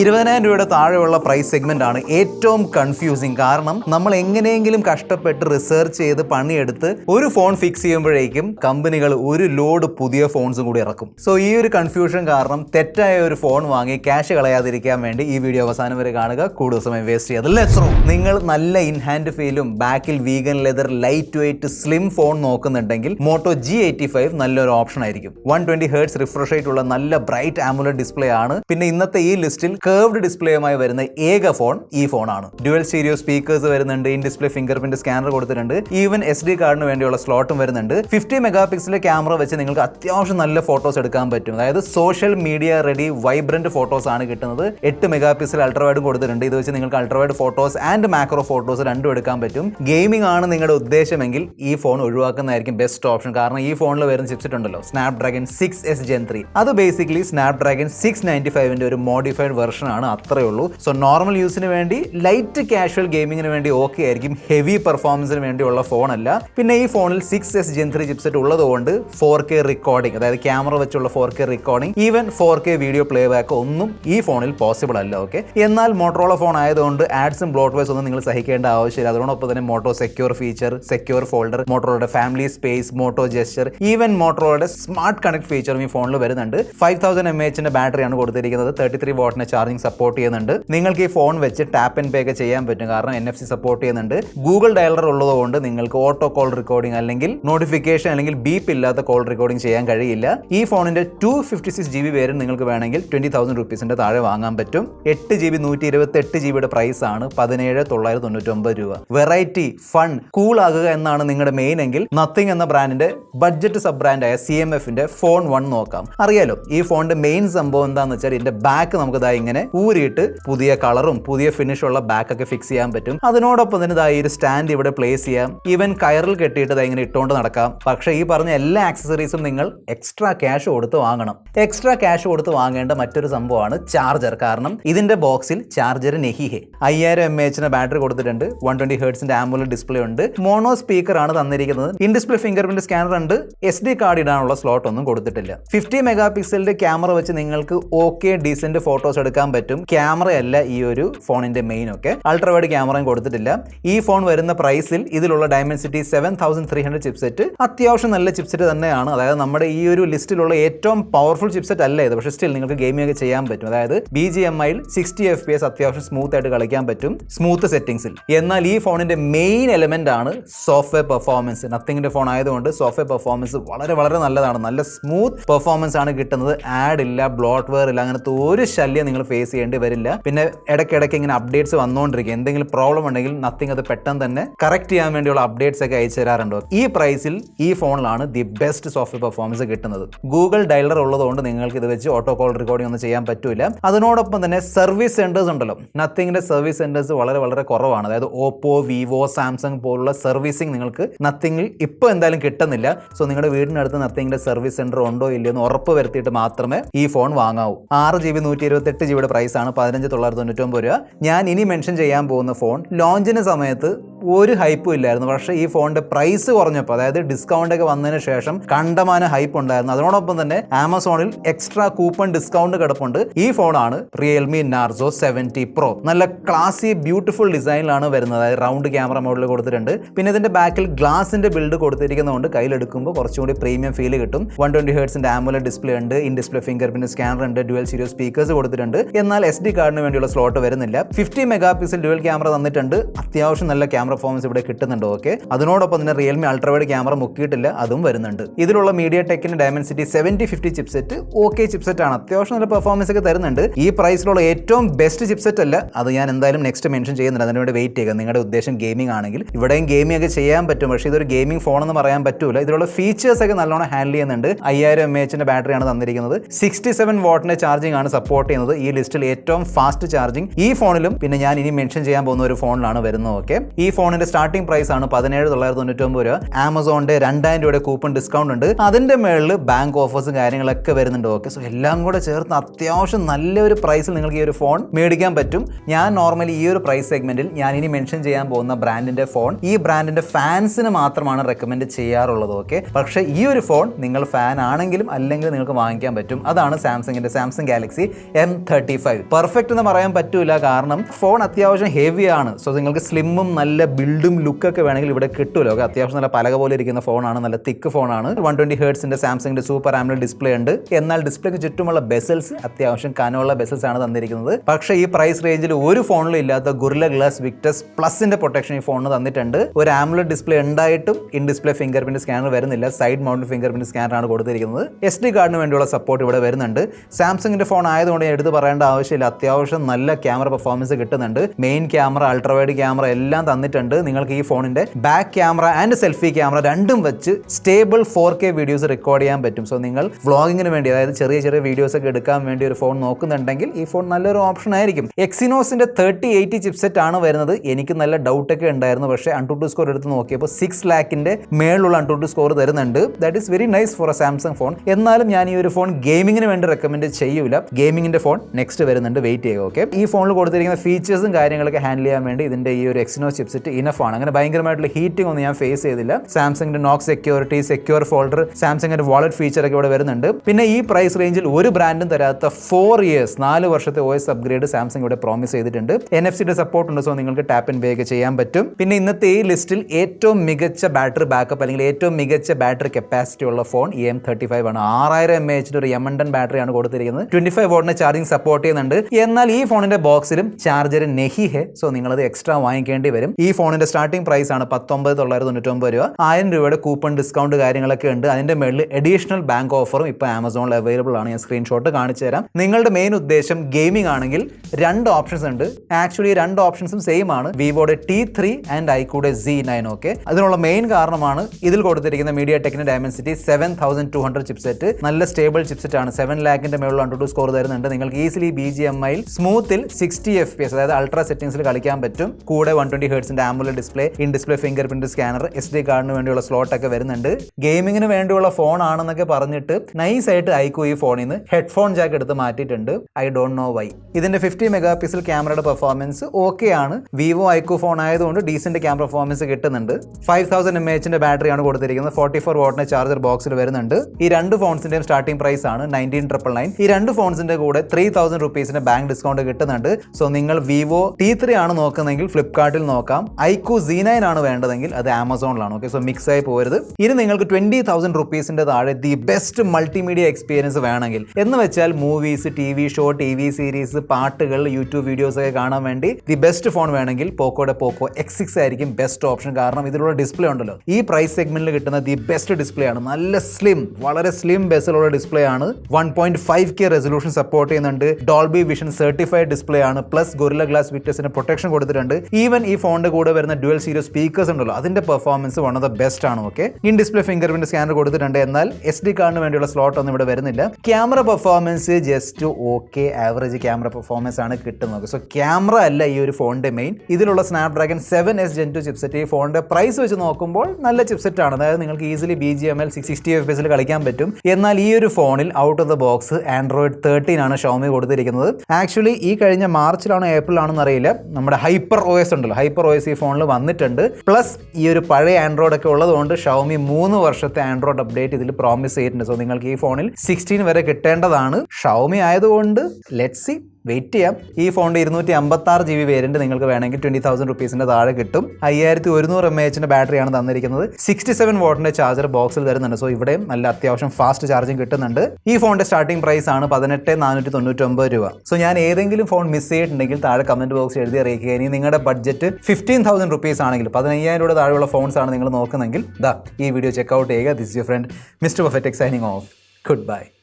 ഇരുപതിനായിരം രൂപയുടെ താഴെയുള്ള പ്രൈസ് സെഗ്മെന്റ് ആണ് ഏറ്റവും കൺഫ്യൂസിങ് കാരണം നമ്മൾ എങ്ങനെയെങ്കിലും കഷ്ടപ്പെട്ട് റിസർച്ച് ചെയ്ത് പണിയെടുത്ത് ഒരു ഫോൺ ഫിക്സ് ചെയ്യുമ്പോഴേക്കും കമ്പനികൾ ഒരു ലോഡ് പുതിയ ഫോൺസും കൂടി ഇറക്കും. സോ ഈ ഒരു കൺഫ്യൂഷൻ കാരണം തെറ്റായ ഒരു ഫോൺ വാങ്ങി ക്യാഷ് കളയാതിരിക്കാൻ വേണ്ടി ഈ വീഡിയോ അവസാനം വരെ കാണുക. കൂടുതൽ സമയം വേസ്റ്റ് ചെയ്യാതെ. ലെറ്റ്സ് നിങ്ങൾ നല്ല ഇൻ ഹാൻഡ് ഫീലും ബാക്കിൽ vegan leather light weight slim phone നോക്കുന്നുണ്ടെങ്കിൽ Moto G eighty five നല്ലൊരു ഓപ്ഷൻ ആയിരിക്കും. വൺ ട്വന്റി ഹേർട്സ് റിഫ്രഷ് ആയിട്ടുള്ള നല്ല ബ്രൈറ്റ് ആമുലർ ഡിസ്പ്ലേ ആണ്. പിന്നെ ഇന്നത്തെ ഈ ലിസ്റ്റിൽ കേർവ്ഡ് ഡിസ്പ്ലേയുമായി വരുന്ന ഏക ഫോൺ ഈ ഫോണാണ് ഡ്യുവൽ സ്റ്റീരിയോ സ്പീക്കേഴ്സ് വരുന്നുണ്ട് in display finger print scanner കൊടുത്തിട്ടുണ്ട് ഈവൻ എസ് ഡി കാർഡിന് വേണ്ടിയുള്ള സ്ലോട്ടും വരുന്നുണ്ട്. ഫിഫ്റ്റി മെഗാ പിക്സലിലെ ക്യാമറ വെച്ച് നിങ്ങൾക്ക് അത്യാവശ്യം നല്ല ഫോട്ടോസ് എടുക്കാൻ പറ്റും. അതായത് social media ready vibrant photos ആണ് കിട്ടുന്നത്. എട്ട് മെഗാ പിക്സൽ അൾട്രാവൈഡ് കൊടുത്തിട്ടുണ്ട്. ഇത് വെച്ച് നിങ്ങൾക്ക് ultrawide photos and macro photos രണ്ടും എടുക്കാൻ പറ്റും. ഗെയിമിംഗ് ആണ് നിങ്ങളുടെ ഉദ്ദേശമെങ്കിൽ ഈ ഫോൺ ഒഴിവാക്കുന്നതായിരിക്കും ബെസ്റ്റ് ഓപ്ഷൻ കാരണം ഈ ഫോണിൽ വരുന്ന ചിപ്സെറ്റ് ഉണ്ടല്ലോ Snapdragon six S gen three അത് ബേസിക്കലി സ്നാപ്ഡ്രാഗൺ സിക്സ് നയന്റി ഫൈവിന്റെ ഒരു മോഡിഫൈഡ് വെർഷൻ ആണ് അത്രയേ ഉള്ളൂ. സോ നോർമൽ യൂസിന് വേണ്ടി ലൈറ്റ് കാഷ്വൽ ഗെയിമിങ്ങിന് വേണ്ടി ഓക്കെ ആയിരിക്കും. ഹെവി പെർഫോമൻസിന് വേണ്ടിയുള്ള ഫോണല്ല പിന്നെ ഈ ഫോണിൽ six S gen three chipset ഉള്ളതുകൊണ്ട് ഫോർ കെ റെക്കോർഡിംഗ് അതായത് ക്യാമറ വെച്ചുള്ള four K recording even four K video playback ഒന്നും ഈ ഫോണിൽ പോസിബിൾ അല്ല ഓക്കെ എന്നാൽ മോട്ടോറോള ഫോൺ ആയതുകൊണ്ട് ആഡ്സും ബ്ലോട്ട് വൈസ് ഒന്നും നിങ്ങൾ സഹിക്കേണ്ട ആവശ്യമില്ല. അതോടൊപ്പം തന്നെ moto secure feature secure folder മോട്ടോറോയുടെ family space moto gesture even മോട്ടോറോയുടെ smart connect ഫീച്ചറും ഈ ഫോണിൽ വരുന്നുണ്ട്. ഫൈവ് തൗസൻഡ് എം എച്ചിന്റെ ബാറ്ററിയാണ് കൊടുത്തിരിക്കുന്നത്. തേർട്ടി ത്രീ വാട്ടിന്റെ ചാർജിങ് സപ്പോർട്ട് ചെയ്യുന്നുണ്ട്. നിങ്ങൾക്ക് ഈ ഫോൺ വെച്ച് ടാപ്പ് ആൻഡ് പേ ഒക്കെ ചെയ്യാൻ പറ്റും. കാരണം എൻ എഫ് സി സപ്പോർട്ട് ചെയ്യുന്നുണ്ട്. ഗൂഗിൾ ഡയലർ ഉള്ളതുകൊണ്ട് നിങ്ങൾക്ക് ഓട്ടോ കോൾ റെക്കോർഡിംഗ് അല്ലെങ്കിൽ നോട്ടിഫിക്കേഷൻ അല്ലെങ്കിൽ ബീപ്പ് ഇല്ലാത്ത കോൾ റെക്കോർഡിംഗ് ചെയ്യാൻ കഴിയില്ല. ഈ ഫോണിന്റെ two fifty six G B variant നിങ്ങൾക്ക് വേണമെങ്കിൽ ട്വന്റി തൗസൻഡ് റുപ്പീസിന്റെ താഴെ വാങ്ങാൻ പറ്റും. എട്ട് ജി ബി നൂറ്റി ഇരുപത്തി എട്ട് ജി ബിയുടെ പ്രൈസ് ആണ് പതിനേഴ് തൊള്ളായിരത്തി തൊണ്ണൂറ്റി ഒമ്പത് രൂപ. വെറൈറ്റി ഫൺ കൂൾ ആകുക എന്നാണ് നിങ്ങളുടെ മെയിൻ എങ്കിൽ നത്തിങ് എന്ന ബ്രാൻഡിന്റെ ബഡ്ജറ്റ് സബ് ബ്രാൻഡായ സി എം എഫിന്റെ ഫോൺ വൺ നോക്കാം. അറിയാലോ ഈ ഫോണിന്റെ മെയിൻ സംഭവം എന്താണെന്ന് വെച്ചാൽ ഇതിന്റെ ബാക്ക് നമുക്ക് ഇങ്ങനെ ഊരിയിട്ട് പുതിയ കളറും പുതിയ ഫിനിഷ് ഉള്ള ബാക്ക് ഒക്കെ ഫിക്സ് ചെയ്യാൻ പറ്റും. അതിനോടൊപ്പം തന്നെ ഇതായി ഒരു സ്റ്റാൻഡ് ഇവിടെ പ്ലേസ് ചെയ്യാം. ഈവൻ കയറിൽ കെട്ടിയിട്ട് ഇങ്ങനെ ഇട്ടുകൊണ്ട് നടക്കാം. പക്ഷേ ഈ പറഞ്ഞ എല്ലാ ആക്സസറീസും നിങ്ങൾ എക്സ്ട്രാ ക്യാഷ് കൊടുത്ത് വാങ്ങണം. എക്സ്ട്രാ ക്യാഷ് കൊടുത്ത് വാങ്ങേണ്ട മറ്റൊരു സംഭവമാണ് ചാർജർ കാരണം ഇതിന്റെ ബോക്സിൽ ചാർജർ നെഹിഹെ. അയ്യായിരം എം എച്ചിന് ബാറ്ററി കൊടുത്തിട്ടുണ്ട്. വൺ ട്വന്റി ഹേർട്സിന്റെ ആംബുലൻ ഡിസ്പ്ലേ ഉണ്ട്. മോണോ സ്പീക്കർ ആണ് തന്നിരിക്കുന്നത്. In display finger print scanner ഉണ്ട്. എസ് ഡി കാർഡ് ഇടാനുള്ള സ്ലോട്ട് ഒന്നും കൊടുത്തിട്ടില്ല. ഫിഫ്റ്റി മെഗാ പിക്സലിന്റെ ക്യാമറ വെച്ച് നിങ്ങൾക്ക് ഓക്കെ ഡീസന്റ് ഫോട്ടോസ് എടുക്കാൻ പറ്റും. ക്യാമറ അല്ല ഈ ഒരു ഫോണിന്റെ മെയിൻ ഒക്കെ. അൾട്രാ വൈഡ് ക്യാമറയും കൊടുത്തിട്ടില്ല. ഈ ഫോൺ വരുന്ന പ്രൈസിൽ ഇതിലുള്ള Dimensity seven thousand three hundred chipset അത്യാവശ്യം നല്ല ചിപ്സെറ്റ് തന്നെയാണ്. അതായത് നമ്മുടെ ഈ ഒരു ലിസ്റ്റിലുള്ള ഏറ്റവും പവർഫുൾ ചിപ്സെറ്റ് അല്ല ഇത്. പക്ഷേ സ്റ്റിൽ നിങ്ങൾക്ക് ഗെയിമിംഗ് ഒക്കെ ചെയ്യാൻ പറ്റും. അതായത് ബി ജി എം ഐയിൽ സിക്സ്റ്റി എഫ് പി എസ് അത്യാവശ്യം സ്മൂത്ത് ആയിട്ട് കളിക്കാൻ പറ്റും. സ്മൂത്ത് സെറ്റിംഗ്സിൽ എന്നാൽ ഈ ഫോണിന്റെ മെയിൻ എലമെന്റ് ആണ് സോഫ്റ്റ്വെയർ പെർഫോമൻസ് നത്തിങ്ങിന്റെ ഫോൺ ആയതുകൊണ്ട് സോഫ്റ്റ്വെയർ പെർഫോമൻസ് വളരെ വളരെ നല്ലതാണ്. നല്ല സ്മൂത്ത് പെർഫോമൻസ് ആണ് കിട്ടുന്നത്. ആഡ് ഇല്ല ബ്ലോട്ട് വെയർ ഇല്ല അങ്ങനത്തെ ഒരു ശല്യം നിങ്ങൾ ഫേസ് ചെയ്യേണ്ടി വരില്ല. പിന്നെ ഇടയ്ക്കിടയ്ക്ക് ഇങ്ങനെ അപ്ഡേറ്റ്സ് വന്നുകൊണ്ടിരിക്കും എന്തെങ്കിലും പ്രോബ്ലം ഉണ്ടെങ്കിൽ നത്തിങ് അത് പെട്ടെന്ന് തന്നെ കറക്റ്റ് ചെയ്യാൻ വേണ്ടിയുള്ള അപ്ഡേറ്റ്സ് ഒക്കെ അയച്ചു തരാറുണ്ടോ. ഈ പ്രൈസിൽ ഈ ഫോണിലാണ് ദി ബെസ്റ്റ് സോഫ്റ്റ്വെയർ പെർഫോമൻസ് കിട്ടുന്നത്. ഗൂഗിൾ ഡയലർ ഉള്ളതുകൊണ്ട് നിങ്ങൾക്ക് ഇത് വെച്ച് ഓട്ടോ കോൾ റെക്കോർഡിംഗ് ഒന്നും ചെയ്യാൻ പറ്റില്ല അതിനോടൊപ്പം തന്നെ സർവീസ് സെന്റേഴ്സ് ഉണ്ടല്ലോ. നത്തിങ്ങിന്റെ സർവീസ് സെന്റേഴ്സ് വളരെ വളരെ കുറവാണ്. അതായത് ഓപ്പോ വിവോ സാംസങ് പോലുള്ള സർവീസിങ് നിങ്ങൾക്ക് നത്തിങ്ങിൽ ഇപ്പോൾ എന്തായാലും കിട്ടുന്നില്ല. സോ നിങ്ങളുടെ വീടിനടുത്ത് നത്തിങ്ങിന്റെ സർവീസ് സെന്റർ ഉണ്ടോ ഇല്ലയോ എന്ന് ഉറപ്പ് വരുത്തിയിട്ട് മാത്രമേ ഈ ഫോൺ വാങ്ങാവൂ. ആറ് ജി ബി നൂറ്റി ഇരുപത്തെട്ട് ജിബിയുടെ പ്രൈസ് ആണ് പതിനഞ്ച് തൊള്ളായിരത്തി തൊണ്ണൂറ്റൊമ്പത് രൂപ. ഞാൻ ഇനി മെൻഷൻ ചെയ്യാൻ പോകുന്ന ഫോൺ ലോഞ്ചിന് സമയത്ത് ഒരു ഹൈപ്പും ഇല്ലായിരുന്നു. പക്ഷേ ഈ ഫോണിന്റെ പ്രൈസ് കുറഞ്ഞപ്പോൾ അതായത് ഡിസ്കൗണ്ട് ഒക്കെ വന്നതിന് ശേഷം കണ്ടമാന ഹൈപ്പ് ഉണ്ടായിരുന്നു. അതിനോടൊപ്പം തന്നെ ആമസോണിൽ എക്സ്ട്രാ കൂപ്പൺ ഡിസ്കൗണ്ട് കിടപ്പുണ്ട്. ഈ ഫോണാണ് റിയൽമി നാർസോ സെവന്റി പ്രോ നല്ല ക്ലാസി ബ്യൂട്ടിഫുൾ ഡിസൈനിലാണ് വരുന്നത്. അതായത് റൗണ്ട് ക്യാമറ മോഡൽ കൊടുത്തിട്ടുണ്ട്. പിന്നെ ഇതിന്റെ ബാക്കിൽ ഗ്ലാസിന്റെ ബിൽഡ് കൊടുത്തിരിക്കുന്നതുകൊണ്ട് കയ്യിലെടുക്കുമ്പോൾ കുറച്ചുകൂടി പ്രീമിയം ഫീൽ കിട്ടും. വൺ ട്വന്റി ഹേർട്സിന്റെ ആമുല ഡിസ്പ്ലേ ഉണ്ട്. In display finger print scanner ഉണ്ട്. ഡ്യുവൽ സീരിയോ സ്പീക്കേഴ്സ് കൊടുത്തിട്ടുണ്ട്. എന്നാൽ എസ് ഡി കാർഡിന് വേണ്ടിയുള്ള സ്ലോട്ട് വരുന്നില്ല. Fifty megapixel dual camera തന്നിട്ടുണ്ട്. അത്യാവശ്യം നല്ല ക്യാമറ പെർഫോമൻസ് ഇവിടെ കിട്ടുന്നുണ്ട് ഓക്കെ അതിനോടൊപ്പം തന്നെ റിയൽമി അൾട്രാവൈഡ് ക്യാമറ മുക്കിയിട്ടില്ല അതും വരുന്നുണ്ട്. ഇതിലുള്ള മീഡിയ ടെക്കിന്റെ Dimensity seventy fifty chipset okay chipset ആണ്. അത്യാവശ്യം നല്ല പെർഫോമൻസ് ഒക്കെ തരുന്നുണ്ട്. ഈ പ്രൈസിലുള്ള ഏറ്റവും ബെസ്റ്റ് ചിപ്സെറ്റ് അല്ല അത് ഞാൻ എന്തായാലും നെക്സ്റ്റ് മെൻഷൻ ചെയ്യുന്നുണ്ട് അതിനുവേണ്ടി വെയിറ്റ് ചെയ്യുക. നിങ്ങളുടെ ഉദ്ദേശം ഗെയിമിംഗ് ആണെങ്കിൽ ഇവിടെയും ഗെയിമിംഗ് ഒക്കെ ചെയ്യാൻ പറ്റും. പക്ഷേ ഇതൊരു ഗെയിമിംഗ് ഫോൺ എന്ന് പറയാൻ പറ്റൂല. ഇതിലുള്ള ഫീച്ചേഴ്സ് ഒക്കെ നല്ലോണം ഹാൻഡിൽ ചെയ്യുന്നുണ്ട്. അയ്യായിരം എം എച്ചിന്റെ ബാറ്ററിയാണ് തന്നിരിക്കുന്നത്. സിക്സ്റ്റി സെവൻ വാട്ടിന്റെ ചാർജിംഗ് ആണ് സപ്പോർട്ട് ചെയ്യുന്നത്. ഈ ലിസ്റ്റിൽ ഏറ്റവും ഫാസ്റ്റ് ചാർജിംഗ് ഈ ഫോണിലും പിന്നെ ഞാൻ ഇനി മെൻഷൻ ചെയ്യാൻ പോകുന്ന ഒരു ഫോണിലാണ് വരുന്നത് ഓക്കെ ഈ ഫോൺ ഫോണിന്റെ സ്റ്റാർട്ടിംഗ് പ്രൈസ് ആണ് പതിനേഴ് തൊള്ളായിരത്തി തൊണ്ണൂറ്റൊമ്പത് രൂപ. ആമസോണിന്റെ രണ്ടായിരം രൂപയുടെ കൂപ്പൺ ഡിസ്കൗണ്ട് ഉണ്ട്. അതിന്റെ മേളിൽ ബാങ്ക് ഓഫേഴ്സും കാര്യങ്ങളൊക്കെ വരുന്നുണ്ട്. ഓക്കെ സോ എല്ലാം കൂടെ ചേർത്ത് അത്യാവശ്യം നല്ലൊരു പ്രൈസിൽ നിങ്ങൾക്ക് ഈ ഒരു ഫോൺ മേടിക്കാൻ പറ്റും. ഞാൻ നോർമലി ഈ ഒരു പ്രൈസ് സെഗ്മെന്റിൽ ഞാൻ ഇനി മെൻഷൻ ചെയ്യാൻ പോകുന്ന ബ്രാൻഡിന്റെ ഫോൺ ഈ ബ്രാൻഡിന്റെ ഫാൻസിന് മാത്രമാണ് റെക്കമെൻഡ് ചെയ്യാറുള്ളത്. ഓക്കെ പക്ഷേ ഈ ഒരു ഫോൺ നിങ്ങൾ ഫാൻ ആണെങ്കിലും അല്ലെങ്കിൽ നിങ്ങൾക്ക് വാങ്ങിക്കാൻ പറ്റും. അതാണ് സാംസങ്ങിന്റെ Samsung Galaxy M thirty five perfect എന്ന് പറയാൻ പറ്റൂല. കാരണം ഫോൺ അത്യാവശ്യം ഹെവി ആണ്. സോ നിങ്ങൾക്ക് സ്ലിമ്മും നല്ല ബിൽഡും ലുക്കൊക്കെ വേണമെങ്കിൽ ഇവിടെ കിട്ടുമല്ലോ. അത്യാവശ്യം നല്ല പലക പോലെ ഇരിക്കുന്ന ഫോണാണ് നല്ല തിക്ക് ഫോണാണ്. വൺ ട്വന്റി ഹേർട്സിന്റെ സാംസങ്ങിന്റെ സൂപ്പർ ആംബിൾ ഡിസ്പ്ലേ ഉണ്ട്. എന്നാൽ ഡിസ്പ്ലേക്ക് ചുറ്റുമുള്ള ബെസൽസ് അത്യാവശ്യം കനമുള്ള ബെസൽസ് ആണ് തന്നിരിക്കുന്നത്. പക്ഷേ ഈ പ്രൈസ് റേഞ്ചിൽ ഒരു ഫോണിലും ഇല്ലാത്ത ഗുറില ഗ്ലാസ് വിക്ടസ് പ്ലസിന്റെ പ്രൊട്ടക്ഷൻ ഈ ഫോണിന് തന്നിട്ടുണ്ട്. ഒരു ആംബുലറ്റ് ഡിസ്പ്ലേ ഉണ്ടായിട്ടും in display finger print scanner വരുന്നില്ല. സൈഡ് മൗണ്ട് ഫിംഗർ സ്കാനർ ആണ് കൊടുത്തിരിക്കുന്നത്. എസ് ഡി കാർഡിന് വേണ്ടിയുള്ള സപ്പോർട്ട് ഇവിടെ വരുന്നുണ്ട്. സാംസങ്ങിന്റെ ഫോൺ ആയതുകൊണ്ട് എടുത്ത് പറയേണ്ട ആവശ്യമില്ല. അത്യാവശ്യം നല്ല ക്യാമറ പെർഫോമൻസ് കിട്ടുന്നുണ്ട്. മെയിൻ ക്യാമറ അൾട്രാവൈഡ് ക്യാമറ എല്ലാം തന്നിട്ടുണ്ട്. നിങ്ങൾക്ക് ഈ ഫോണിന്റെ back camera and selfie camera രണ്ടും വെച്ച് stable four K videos record ചെയ്യാൻ പറ്റും. സോ നിങ്ങൾ വ്ളോഗിങ്ങിന് വേണ്ടി അതായത് ചെറിയ ചെറിയ വീഡിയോസ് ഒക്കെ എടുക്കാൻ വേണ്ടി ഒരു ഫോൺ നോക്കുന്നുണ്ടെങ്കിൽ ഈ ഫോൺ നല്ലൊരു ഓപ്ഷൻ ആയിരിക്കും. എക്സിനോസിന്റെ തേർട്ടി എയ്റ്റി ചിപ്സെറ്റ് ആണ് വരുന്നത്. എനിക്ക് നല്ല ഡൗട്ട് ഒക്കെ ഉണ്ടായിരുന്നു. പക്ഷേ അൺടൂട്ടു സ്കോർ എടുത്ത് നോക്കിയപ്പോൾ സിക്സ് ലാക്കിന്റെ മേളിലുള്ള അൺടൂട്ടു സ്കോർ തരുന്നുണ്ട്. That is very nice for a Samsung phone എന്നാലും ഞാൻ ഈ ഒരു ഫോൺ ഗെയിമിങ്ങിന് വേണ്ടി റെക്കമെൻഡ് ചെയ്യൂല. ഗെയിമിങ്ങിന്റെ ഫോൺ നെക്സ്റ്റ് വരുന്നുണ്ട്. വെയിറ്റ് ചെയ്യുക ഓക്കെ ഈ ഫോണിൽ കൊടുത്തിരിക്കുന്ന ഫീച്ചേഴ്സും കാര്യങ്ങളൊക്കെ ഹാൻഡിൽ ചെയ്യാൻ വേണ്ടി ഇതിന്റെ ഈ ഒരു എക്സിനോ ചിപ്സെറ്റ് ഇനഫ് ആണ്. അങ്ങനെ ഭയങ്കരമായിട്ടുള്ള ഹീറ്റിംഗ് ഒന്നും ഞാൻ ഫേസ് ചെയ്തില്ല. സാംസങ്ങിന്റെ നോക്ക് സെക്യൂരിറ്റി സെക്യൂർ ഫോൾഡർ സാംസങ്ങിന്റെ വാളറ്റ് ഫീച്ചർ ഒക്കെ ഇവിടെ വരുന്നുണ്ട്. പിന്നെ ഈ പ്രൈസ് റേഞ്ചിൽ ഒരു ബ്രാൻഡും തരാത്ത ഫോർ ഇയേഴ്സ് നാല് വർഷത്തെ ഒ അപ്ഗ്രേഡ് സാംസങ് ഇവിടെ പ്രോമിസ് ചെയ്തിട്ടുണ്ട്. എൻ എഫ് സിയുടെ സപ്പോർട്ട് ഉണ്ട് സോ നിങ്ങൾക്ക് ടാപ്പ് ആൻഡ് പേ ചെയ്യാൻ പറ്റും. പിന്നെ ഇന്നത്തെ ഈ ലിസ്റ്റിൽ ഏറ്റവും മികച്ച ബാറ്ററി ബാക്കപ്പ് അല്ലെങ്കിൽ ഏറ്റവും മികച്ച ബാറ്ററി കപ്പാസിറ്റി ഉള്ള phone E M thirty five ആണ്. ആറായിരം എം എച്ചിന്റെ ഒരു എംഎൻഡൻ ബാറ്ററി ആണ് കൊടുത്തിരിക്കുന്നത്. ട്വന്റി ഫൈവ് വോട്ടിന് ചാർജിങ് സപ്പോർട്ട് ചെയ്യുന്നുണ്ട്. എന്നാൽ ഈ ഫോണിന്റെ ബോക്സിലും ചാർജർ നെഹി ഹെ സോ നിങ്ങളത് എക്സ്ട്രാ വാങ്ങിക്കേണ്ടി വരും. ഈ ഫോണിന്റെ സ്റ്റാർട്ടിംഗ് പ്രൈസ് ആണ് പത്തൊമ്പത് തൊള്ളായിരത്തി തൊണ്ണൂറ്റൊമ്പത് രൂപ. ആയിരം രൂപയുടെ കൂപ്പൺ ഡിസ്കൗണ്ട് കാര്യങ്ങളൊക്കെ ഉണ്ട്. അതിന്റെ മേളിൽ അഡീഷണൽ ബാങ്ക് ഓഫറും ഇപ്പോൾ ആമസോണിൽ അവൈലബിൾ ആണ്. ഞാൻ സ്ക്രീൻഷോട്ട് കാണിച്ചു തരാം. നിങ്ങളുടെ മെയിൻ ഉദ്ദേശം ഗെയിമിംഗ് ആണെങ്കിൽ രണ്ട് ഓപ്ഷൻസ് ഉണ്ട്. ആക്ച്വലി രണ്ട് ഓപ്ഷൻസും സെയിം ആണ്. വിവോയുടെ ടി ത്രീ ആൻഡ് ഐക്കൂടെ സി നയൻ ഓക്കെ അതിനുള്ള മെയിൻ കാരണമാണ് ഇതിൽ കൊടുത്തിരിക്കുന്ന മീഡിയ ടെക്കിന്റെ Dimensity seven thousand two hundred chipset നല്ല സ്റ്റേബിൾ ചിപ്സെറ്റ് ആണ്. സെവൻ ലാഖിന്റെ മേളിൽ അണ്ടു ടു സ്കോർ തരുന്നുണ്ട്. നിങ്ങൾക്ക് ഈസിലി ബി ജി എം ഐയിൽ സ്മൂത്തിൽ സിക്സ്റ്റി എഫ് പി എസ് അതായത് അൾട്രാ സെറ്റിംഗ്സിൽ കളിക്കാൻ പറ്റും. കൂടെ വൺ ട്വന്റി ഹേർട്സിന്റെ ആംബുലർ display in display fingerprint scanner S D കാർഡിന് വേണ്ടിയുള്ള സ്ലോട്ട് ഒക്കെ വരുന്നുണ്ട്. ഗെയിമിങ്ങിന് വേണ്ടിയുള്ള ഫോൺ ആണെന്നൊക്കെ പറഞ്ഞിട്ട് നൈസ് ആയിട്ട് ഐക്കോ ഈ ഫോണിൽ നിന്ന് ഹെഡ്ഫോൺ ജാക്ക് എടുത്ത് മാറ്റിയിട്ടുണ്ട്. I don't know why. ഇതിന്റെ ഫിഫ്റ്റി മെഗാ പിക്സൽ ക്യാമറയുടെ പെർഫോമൻസ് ഓക്കെ ആണ് വിവോ ഐക്കോ ഫോൺ ആയതുകൊണ്ട് ഡീസെന്റ് ക്യാമറ പെർഫോമൻസ് കിട്ടുന്നുണ്ട്. ഫൈവ് തൗസൻഡ് എം എച്ചിന്റെ ബാറ്ററിയാണ് കൊടുത്തിരിക്കുന്നത്. ഫോർട്ടി ഫോർ വോട്ടിന്റെ ചാർജർ ബോക്സിൽ വരുന്നുണ്ട്. ഈ രണ്ട് ഫോൺസിന്റെയും സ്റ്റാർട്ടിംഗ് പ്രൈസ് ആണ് നയന്റീൻ ട്രിപ്പിൾ നയൻ. ഈ രണ്ട് ഫോൺസിന്റെ കൂടെ ത്രീ തൗസൻഡ് റുപ്പീസിന്റെ ബാങ്ക് ഡിസ്കൗണ്ട് കിട്ടുന്നുണ്ട്. സോ നിങ്ങൾ വിവോ ടി ത്രീ ആണ് നോക്കുന്നതെങ്കിൽ ഫ്ലിപ്കാർട്ടിൽ നോക്കാം. ഐക്കു സി നയൻ ആണ് വേണ്ടതെങ്കിൽ അത് ആമസോണിലാണ് ഓക്കെ സോ മിക്സ് ആയി പോരുത്. ഇനി നിങ്ങൾക്ക് ട്വന്റി തൗസൻഡ് റുപ്പീസിന്റെ താഴെ ദി ബെസ്റ്റ് മൾട്ടിമീഡിയ എക്സ്പീരിയൻസ് വേണമെങ്കിൽ എന്ന് വെച്ചാൽ movies T V show T V series പാട്ടുകൾ യൂട്യൂബ് വീഡിയോസ് ഒക്കെ കാണാൻ വേണ്ടി ദി ബെസ്റ്റ് ഫോൺ വേണമെങ്കിൽ പോക്കോയുടെ പോക്കോ എക്സ് സിക്സ് ആയിരിക്കും ബെസ്റ്റ് ഓപ്ഷൻ കാരണം ഇതിലുള്ള ഡിസ്പ്ലേ ഉണ്ടല്ലോ. ഈ പ്രൈസ് സെഗ്മെന്റിൽ കിട്ടുന്ന ദി ബെസ്റ്റ് ഡിസ്പ്ലേ ആണ്. നല്ല സ്ലിം വളരെ സ്ലിം ബെസ്സിലുള്ള ഡിസ്പ്ലേ ആണ്. One point five K resolution support ചെയ്യുന്നുണ്ട്. ഡോൾബി വിഷൻ സർട്ടിഫൈഡ് ഡിസ്പ്ലേ ആണ്. പ്ലസ് ഗൊറില്ല ഗ്ലാസ് വിക്ടേഴ്സിന് പ്രൊട്ടക്ഷൻ കൊടുത്തിട്ടുണ്ട്. ഈവൻ ഈ ഫോണിന്റെ കൂടെ വരുന്ന ഡ്യുവൽ സീരീസ് സ്പീക്കേഴ്സ് ഉണ്ടല്ലോ അതിന്റെ performance one of the best ആണ് okay in display fingerprint scanner കൊടുത്തിട്ടുണ്ട് എന്നാൽ എസ് ഡി കാർഡിന് വേണ്ടിയുള്ള സ്ലോട്ട് ഒന്നും ഇവിടെ വരുന്നില്ല. Camera performance just okay average camera performance ആണ് കിട്ടുന്നത് സോ ക്യാമറ അല്ല ഈ ഒരു ഫോണിന്റെ മെയിൻ ഇതിലുള്ള Snapdragon seven S gen two chipset ഈ ഫോണിന്റെ പ്രൈസ് വെച്ച് നോക്കുമ്പോൾ നല്ല ചിപ്സെറ്റ് ആണ്. അതായത് നിങ്ങൾക്ക് easily B G M L six sixty F എസിൽ കളിക്കാൻ പറ്റും. എന്നാൽ ഈ ഒരു ഫോണിൽ out of the box Android thirteen ആണ് ഷോമി കൊടുത്തിരിക്കുന്നത്. ആക്ച്വലി ഈ കഴിഞ്ഞ മാർച്ചിലാണോ ഏപ്രിലാണെന്ന് എന്നറിയില്ല നമ്മുടെ ഹൈപ്പർ ഒ എസ് ഉണ്ടല്ലോ ഹൈപ്പർ ഒ എസ് ഫോണിൽ വന്നിട്ടുണ്ട്. പ്ലസ് ഈ ഒരു പഴയ ആൻഡ്രോയിഡ് ഒക്കെ ഉള്ളതുകൊണ്ട് ഷൗമി മൂന്ന് വർഷത്തെ ആൻഡ്രോയിഡ് അപ്ഡേറ്റ് ഇതിൽ പ്രോമിസ് ചെയ്തിട്ടുണ്ട്. സോ നിങ്ങൾക്ക് ഈ ഫോണിൽ സിക്സ്റ്റീൻ വരെ കിട്ടേണ്ടതാണ്. ഷൗമി ആയതുകൊണ്ട് ലെറ്റ് സി വെയിറ്റ് ചെയ്യാം. ഈ ഫോണിന്റെ ഇരുന്നൂറ്റി അമ്പത്തി ആറ് ജി ബി വേരിയന്റ് നിങ്ങൾക്ക് വേണമെങ്കിൽ ട്വന്റി തൗസൻഡ് റുപ്പീസിന്റെ താഴെ കിട്ടും. അയ്യായിരത്തി ഒരുന്നൂറ് എം എച്ചിന്റെ ബാറ്ററിയാണ് തന്നിരിക്കുന്നത്. സിക്സ്റ്റി സെവൻ വോട്ടിന്റെ ചാർജർ ബോക്സിൽ തരുന്നുണ്ട്. സോ ഇവിടെയും നല്ല അത്യാവശ്യം ഫാസ്റ്റ് ചാർജിങ് കിട്ടുന്നുണ്ട്. ഈ ഫോണിന്റെ സ്റ്റാർട്ടിംഗ് പ്രൈസ് ആണ് പതിനെട്ട് നാനൂറ്റി തൊണ്ണൂറ്റൊമ്പത് രൂപ. സോ ഞാൻ ഏതെങ്കിലും ഫോൺ മിസ് ചെയ്തിട്ടുണ്ടെങ്കിൽ താഴെ കമന്റ് ബോക്സ് എഴുതി അറിയിക്കുക. ഇനി നിങ്ങളുടെ ബഡ്ജറ്റ് ഫിഫ്റ്റീൻ തൗസൻഡ് റുപ്പീസ് ആണെങ്കിൽ പതിനയ്യായിരം രൂപ താഴെയുള്ള ഫോൺസ് ആണ് നിങ്ങൾ നോക്കുന്നതെങ്കിൽ ദാ ഈ വീഡിയോ ചെക്കൗട്ട് ചെയ്യുക. This you friend mister perfect signing off good